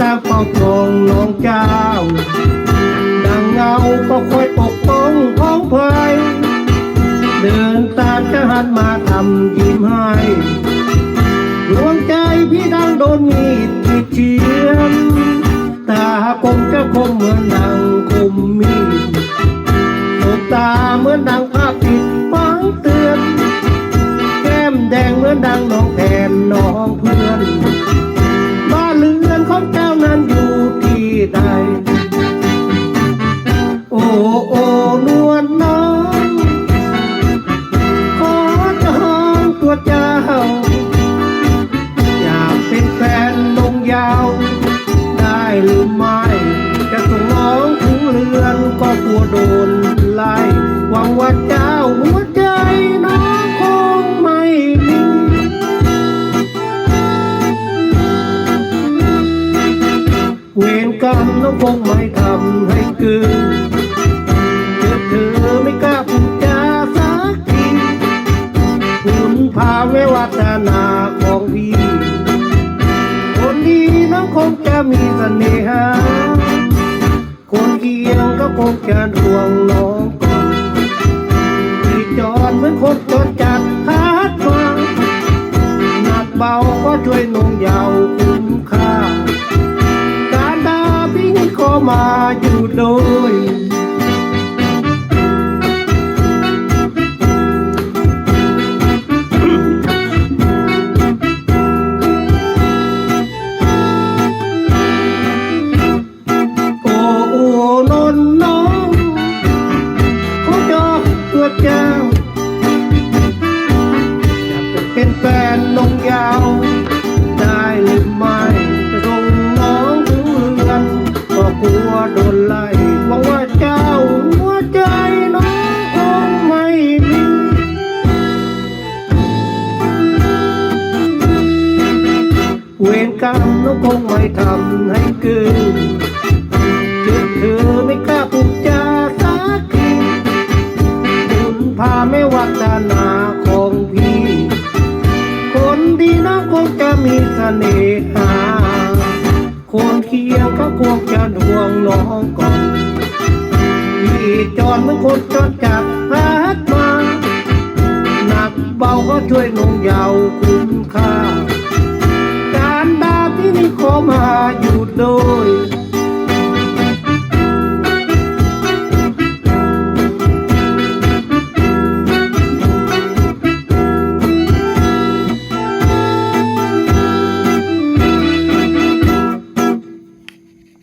ตามเฝ้าตรงน้องเจ้าดังเงาก็คอยปกป้องของเอยเดินตามจะหันมาทำยิ้มให้ลวงใจพี่ดังโดนมีดติดเชียนตาคมจะคมเหมือนดังคมมีดสตาเหมือนดังภาพติดฟังเตือน แก้มแดงเหมือนดังน้องแทนน้องเพื่อน ยาว ได้หรือไม่จะส่งน้องถึงเรือนก็กลัวโดนไล่หวังว่าเจ้าหัวใจน้องคงไม่มีเวรกรรมน้องคงไม่ทำให้เกิน งก็คงจะดวงน้องก่อนที่จอดเหมือนคนจนจัดหาดมาหนักเบาก็ช่วยนุ่งยาวคุ้มค่า การดาพี่ขอมาอยู่โดย แฟนนงยาว ได้หรือไม่จะส่งน้องถึงเรือนก็กลัวโดนไล่หวังว่าเจ้าหัวใจน้องคงไม่มีเวรกรรมน้องคงไม่ทำให้เกิน เสน่หาคนเคียงก็ควงจะดวงน้องก่อนพี่จอนเมือนคนจอนจับพัดมาหนักเบาก็ช่วยนุ่งยาวคุ้มค่า การดาที่นี่ขอมาอยู่โดย